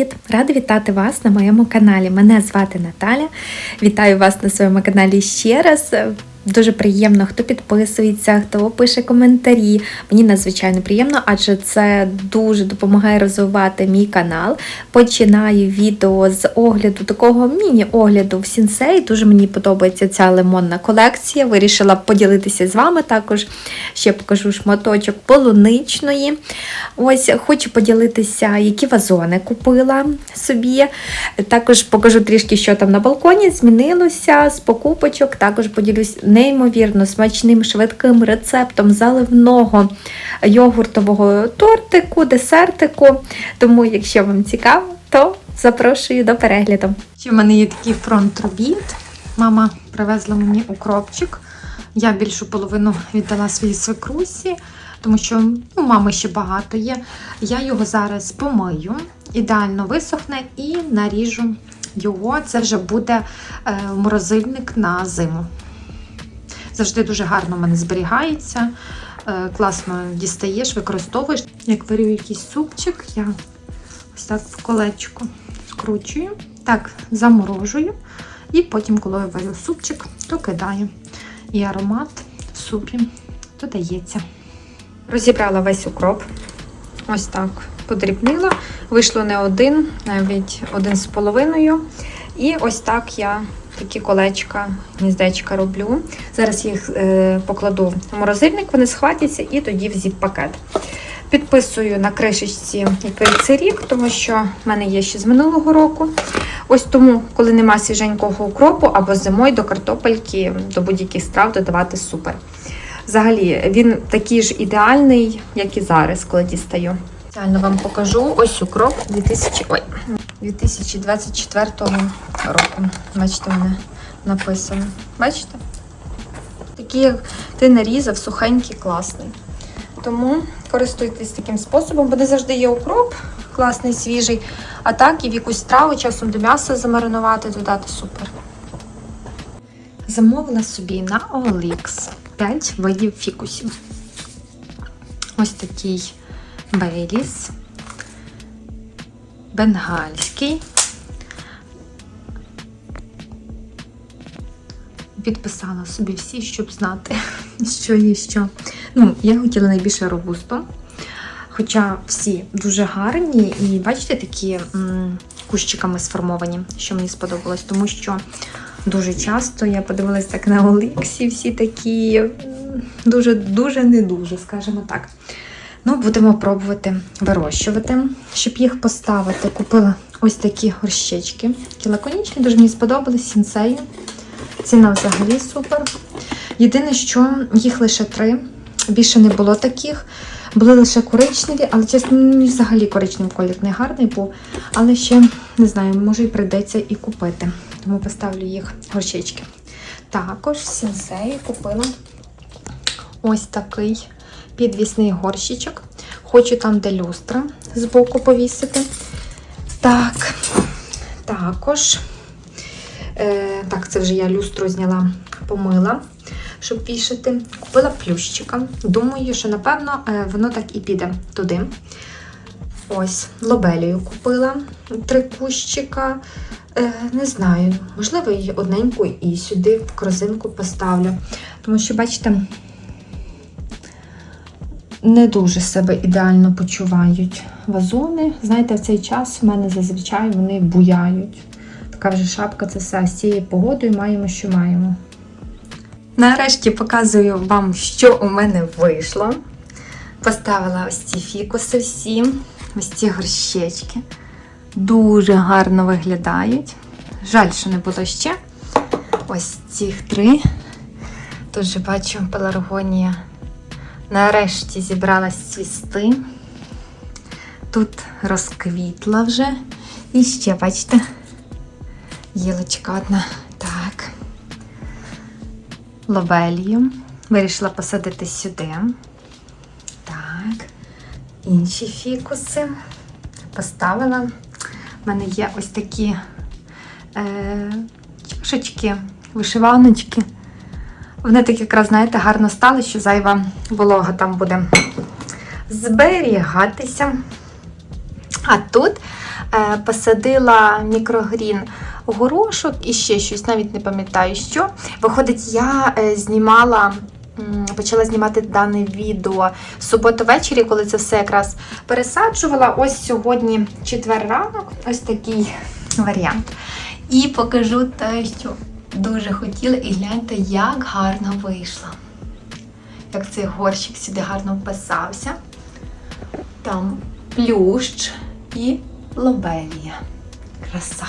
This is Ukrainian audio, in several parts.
Привіт! Рада вітати вас на моєму каналі. Мене звати Наталя. Вітаю вас на своєму каналі ще раз. Дуже приємно, хто підписується, хто пише коментарі. Мені надзвичайно приємно, адже це дуже допомагає розвивати мій канал. Починаю відео з огляду такого міні-огляду в сінсей. Дуже мені подобається ця лимонна колекція. Вирішила поділитися з вами також. Ще покажу шматочок полуничної. Ось хочу поділитися, які вазони купила собі. Також покажу трішки, що там на балконі змінилося з покупочок. Також поділюсь неймовірно смачним швидким рецептом заливного йогуртового тортику, десертику. Тому, якщо вам цікаво, то запрошую до перегляду. Ще в мене є такий фронт робіт. Мама привезла мені укропчик. Я більшу половину віддала своїй свекрусі, тому що ну, мами ще багато є. Я його зараз помию, ідеально висохне і наріжу його. Це вже буде е, морозильник на зиму. Завжди дуже гарно в мене зберігається. Е, класно дістаєш, використовуєш. Як варю якийсь супчик, я ось так в колечко скручую, так заморожую. І потім, коли я варю супчик, то кидаю. І аромат в супі додається. Розібрала весь укроп. Ось так подрібнила. Вийшло не один, навіть один з половиною. І ось так я такі колечка, гніздечка роблю. Зараз їх е, покладу в морозильник, вони схватяться і тоді в зіп-пакет. Підписую на кришечці, це рік, тому що в мене є ще з минулого року. Ось тому, коли нема свіженького укропу або зимою до картопельки, до будь-яких страв додавати супер. Взагалі, він такий ж ідеальний, як і зараз, коли дістаю. Спеціально вам покажу ось укроп 2000, ой, 2024 року. Бачите, мене написано. Бачите? Такий, як ти нарізав, сухенький, класний. Тому користуйтесь таким способом, бо не завжди є укроп, класний, свіжий. А так і в якусь страву, часом до м'яса замаринувати, додати супер. Замовила собі на OLX 5 видів фікусів. Ось такий Бейліс, бенгальський. Підписала собі всі, щоб знати, що є що. Ну, я хотіла найбільше робусто. Хоча всі дуже гарні і, бачите, такі м, кущиками сформовані, що мені сподобалось, тому що дуже часто я подивилась так на Оліксі, всі такі дуже-дуже не дуже, скажімо так. Будемо пробувати вирощувати. Щоб їх поставити, купила ось такі горщички. Такі лаконічні, дуже мені сподобались сінсеї. Ціна взагалі супер. Єдине, що їх лише три. Більше не було таких. Були лише коричневі, але чесно, мені взагалі коричневий колір не гарний був. Але ще, не знаю, може і прийдеться і купити. Тому поставлю їх горщички. Також сінсеї купила ось такий підвісний горщичок. Хочу там, де люстра збоку повісити. Так, також, е, так, це вже я люстру зняла, помила, щоб вішати. Купила плющика. Думаю, що, напевно, е, воно так і піде туди. Ось, лобелію купила три кущика. Е, не знаю, можливо, і одненьку і сюди в корзинку поставлю. Тому що, бачите, не дуже себе ідеально почувають вазони. Знаєте, в цей час в мене зазвичай вони буяють. Така вже шапка це все з цією погодою маємо, що маємо. Нарешті показую вам, що у мене вийшло. Поставила ось ці фікуси всі, ось ці горщечки. Дуже гарно виглядають. Жаль, що не було ще. Ось цих три. Тут же бачу пеларгонія Нарешті зібралась цвісти. Тут розквітла вже. І ще, бачите, гілочка одна. Так. Лобелію. Вирішила посадити сюди. Так. Інші фікуси. Поставила. У мене є ось такі е, чашечки, вишиваночки. Вони так якраз, знаєте, гарно стали, що зайва волога там буде зберігатися. А тут Е, Посадила мікрогрін горошок і ще щось, навіть не пам'ятаю що. Виходить, я е, знімала. Почала знімати дане відео в суботу ввечері, коли це все якраз пересаджувала. Ось сьогодні четвер ранок, ось такий варіант. І покажу те, що дуже хотіла, і гляньте, як гарно вийшло. Як цей горщик сюди гарно вписався. Там плющ і лобелія. Краса.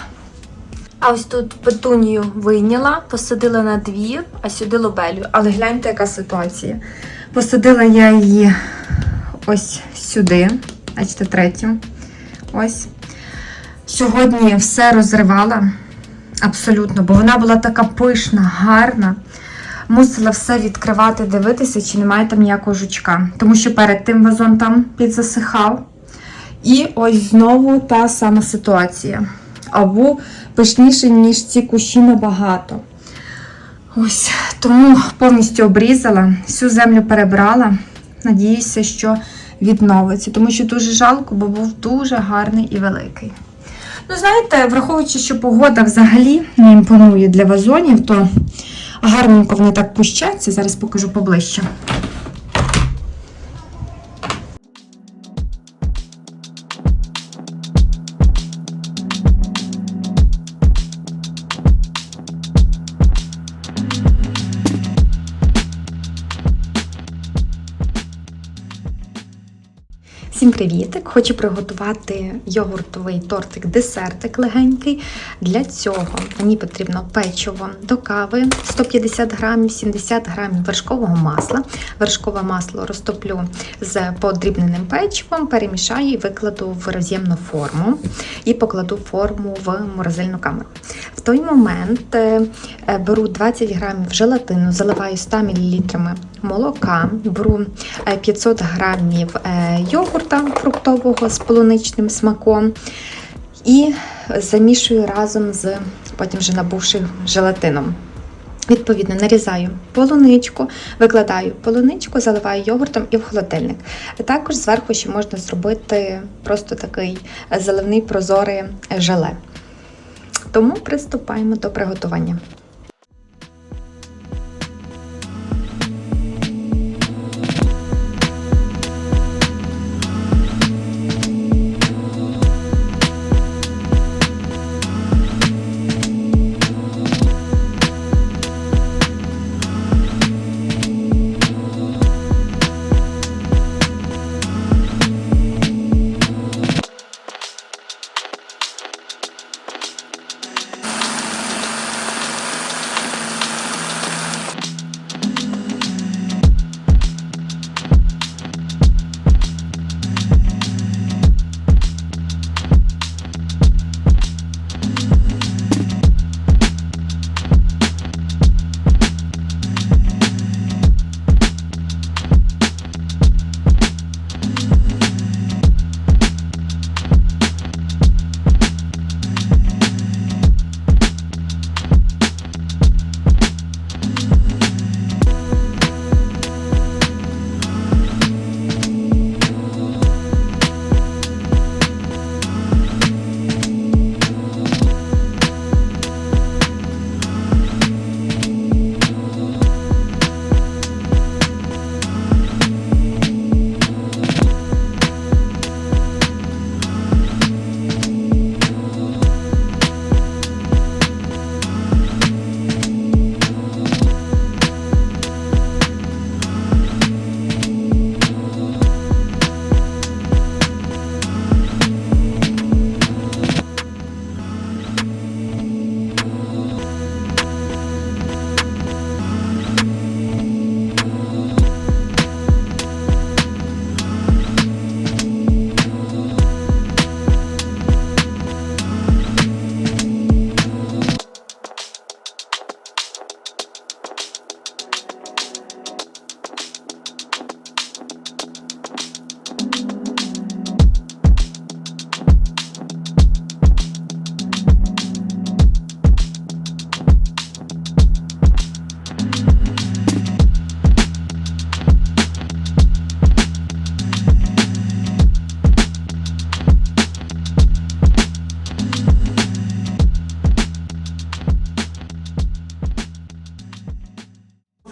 А ось тут петунію вийняла, посадила на двір, а сюди лобелю. Але гляньте, яка ситуація. Посадила я її ось сюди, бачите, третю. Ось. Сьогодні все розривала. Абсолютно, бо вона була така пишна, гарна. Мусила все відкривати, дивитися, чи немає там ніякого жучка. Тому що перед тим вазон там підзасихав. І ось знову та сама ситуація. Або пишніше, ніж ці кущі набагато. Ось, тому повністю обрізала, всю землю перебрала. Надіюся, що відновиться, тому що дуже жалко, бо був дуже гарний і великий. Ну, знаєте, враховуючи, що погода взагалі не імпонує для вазонів, то гарненько вони так пущаться. Зараз покажу поближче. Всім привітик! Хочу приготувати йогуртовий тортик, десертик легенький. Для цього мені потрібно печиво до кави 150 грамів, 70 грамів вершкового масла. Вершкове масло розтоплю з подрібненим печивом, перемішаю і викладу в роз'ємну форму і покладу форму в морозильну камеру. В той момент е, беру 20 грамів желатину, заливаю 100 мл молока, беру е, 500 грамів е, йогурта фруктового з полуничним смаком і замішую разом з потім вже набувши желатином. Відповідно, нарізаю полуничку, викладаю полуничку, заливаю йогуртом і в холодильник. Також зверху ще можна зробити просто такий заливний прозорий желе. Тому приступаємо до приготування.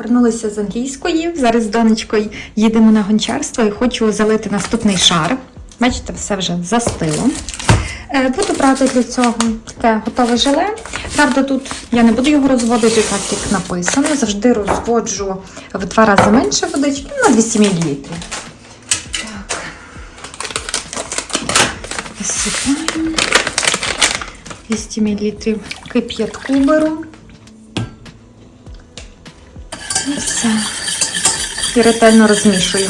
Вернулися з англійської. Зараз з донечкою їдемо на гончарство і хочу залити наступний шар. Бачите, все вже застило. Е, Буду брати для цього таке готове желе. Правда, тут я не буду його розводити так, як написано. Завжди розводжу в два рази менше водички, ну, на 200 мл. Так. Висипаємо. 200 мл кип'ятку беру. Все. І ретельно розмішую.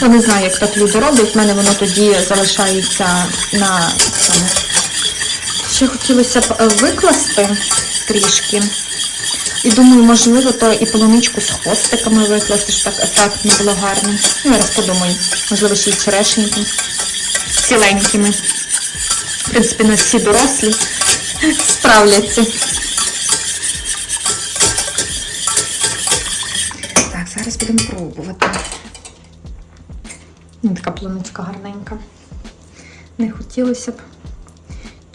Я не знаю, як так люди роблять, в мене воно тоді залишається на цьому. Ще хотілося б е, викласти трішки. І думаю, можливо, то і полуничку з хвостиками викласти, щоб так ефектно було гарно. Ну, я раз подумаю, можливо, ще й з черешеньком. Ціленькими. В принципі, нас всі дорослі справляться. Будемо пробувати. Ну, Така планочка гарненька. Не хотілося б.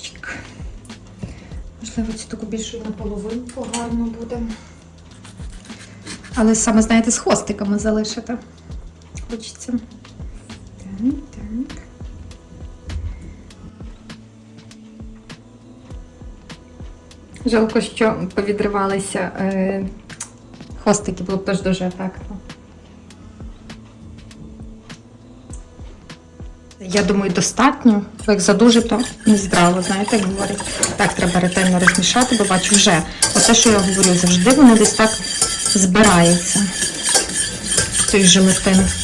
Чик. Можливо, цю таку більшу наполовинку гарно буде. Але саме, знаєте, з хвостиками залишити. Хочеться. Жалко, що повідривалися е, хвостики, було б теж дуже ефектно. Я думаю, достатньо. Як задуже, то не здраво, знаєте, як говорять. Так, треба ретельно розмішати, бо бачу вже. Оце, що я говорю, завжди воно десь так збирається. Той же Всім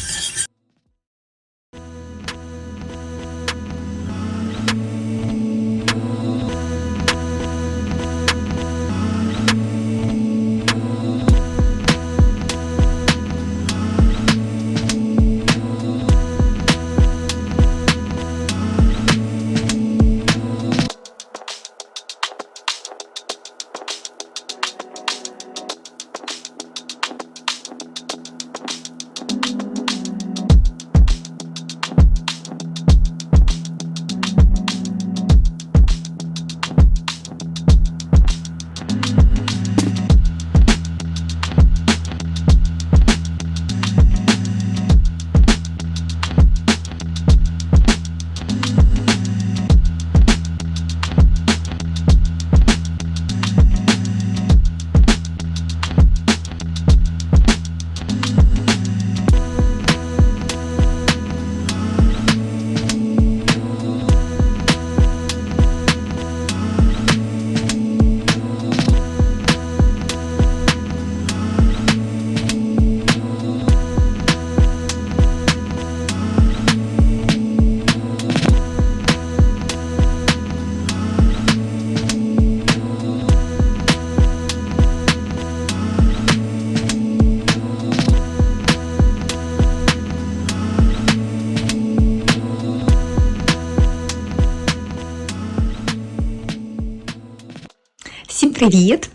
привіт!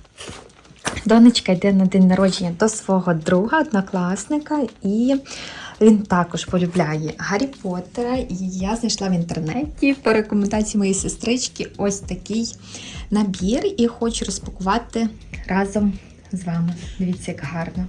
Донечка йде на день народження до свого друга, однокласника, і він також полюбляє Гаррі Поттера. І я знайшла в інтернеті по рекомендації моєї сестрички ось такий набір і хочу розпакувати разом з вами. Дивіться, як гарно.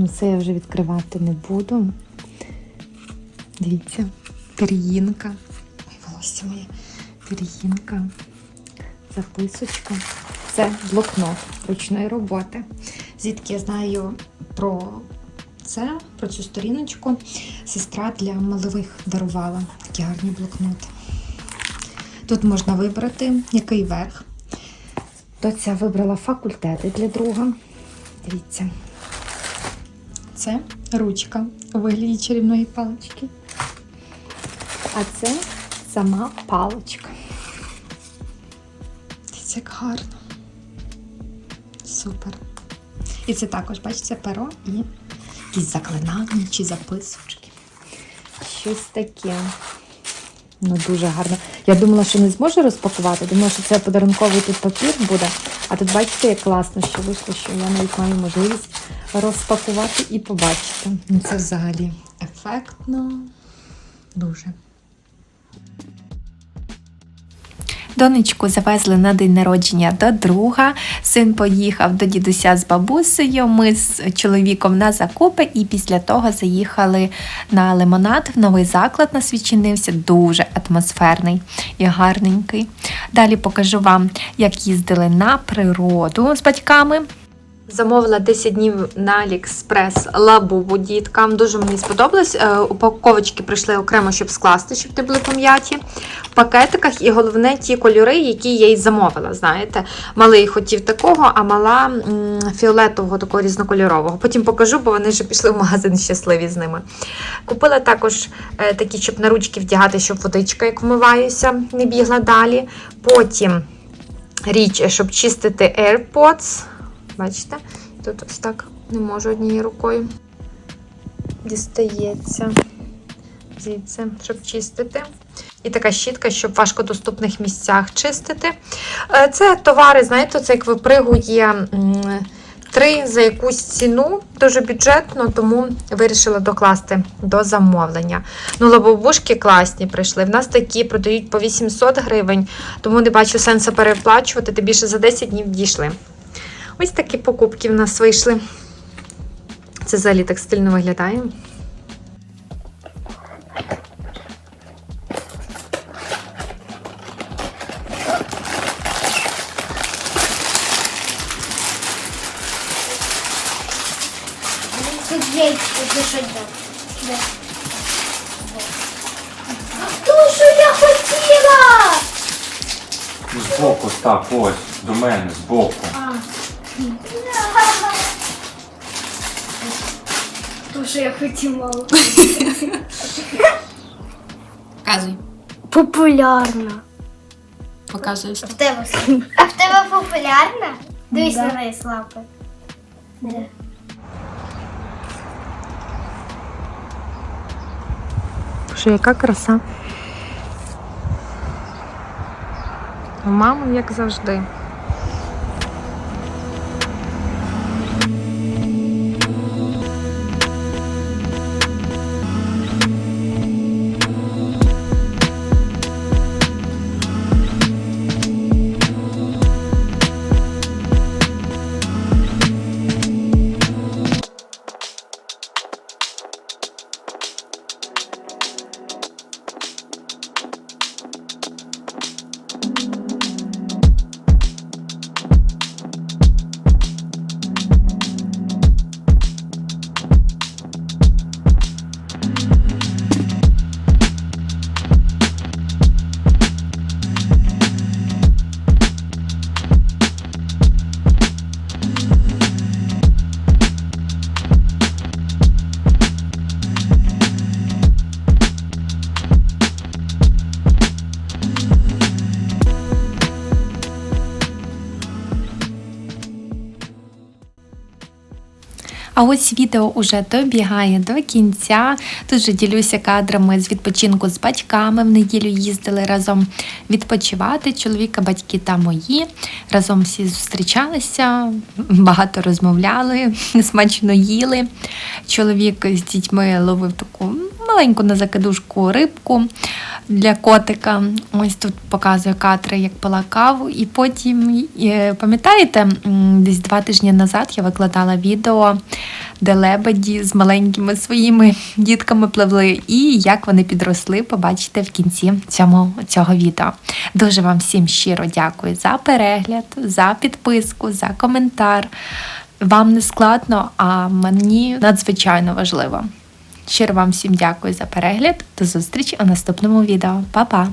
Ну це я вже відкривати не буду. Дивіться, пір'їнка. Ой, волосся моє. Пір'їнка. Записочка. Це блокнот ручної роботи. Звідки я знаю про це, про цю сторіночку. Сестра для малових дарувала такі гарні блокноти. Тут можна вибрати, який верх. Доця вибрала факультети для друга. Дивіться. Це ручка у вигляді чарівної палички. А це сама паличка. Дивіться, як гарно. Супер. І це також, бачите, перо і якісь заклинання чи записочки. Щось таке. Ну, дуже гарно. Я думала, що не зможу розпакувати. Думала, що це подарунковий тут папір буде. А тут бачите, як класно, що вийшло, що я навіть маю можливість розпакувати і побачити. Ну, Це взагалі ефектно. Дуже. Донечку завезли на день народження до друга. Син поїхав до дідуся з бабусею. Ми з чоловіком на закупи, і після того заїхали на лимонад. В Новий заклад нас відчинився, дуже атмосферний і гарненький. Далі покажу вам, як їздили на природу з батьками. Замовила 10 днів на Аліекспрес лабубу діткам. Дуже мені сподобалось. Е, Упаковочки прийшли окремо, щоб скласти, щоб не були пом'яті. В пакетиках і головне ті кольори, які я й замовила. Знаєте, малий хотів такого, а мала фіолетового, такого різнокольорового. Потім покажу, бо вони вже пішли в магазин щасливі з ними. Купила також е, такі, щоб на ручки вдягати, щоб водичка, як вмиваюся, не бігла далі. Потім річ, щоб чистити AirPods. Бачите? Тут ось так не можу однією рукою. Дістається звідси, щоб чистити. І така щітка, щоб в важкодоступних місцях чистити. Е, Це товари, знаєте, це як випригує м, три за якусь ціну, дуже бюджетно, тому вирішила докласти до замовлення. Ну, лабобушки класні прийшли. В нас такі продають по 800 гривень, тому не бачу сенсу переплачувати, тим більше за 10 днів дійшли. Ось такі покупки в нас вийшли. Це взагалі так стильно виглядає. Тут. То, що я хотіла! Збоку став, ось, до мене, збоку. То, що я хотіла. Показуй. Популярна. Показуй. В тебе. А в тебе популярна? Дивись на неї слапи. Де? Боже, яка краса. Мама, як завжди. А ось відео уже добігає до кінця. Тут же ділюся кадрами з відпочинку з батьками. В неділю їздили разом відпочивати. Чоловіка, батьки та мої. Разом всі зустрічалися, багато розмовляли, смачно їли. Чоловік з дітьми ловив таку маленьку на закидушку рибку для котика. Ось тут показує кадри, як пила каву. І потім, е, пам'ятаєте, десь два тижні назад я викладала відео, де лебеді з маленькими своїми дітками пливли, і як вони підросли, побачите в кінці цьому, цього відео. Дуже вам всім щиро дякую за перегляд, за підписку, за коментар. Вам не складно, а мені надзвичайно важливо. Щиро вам всім дякую за перегляд. До зустрічі у наступному відео. Па-па!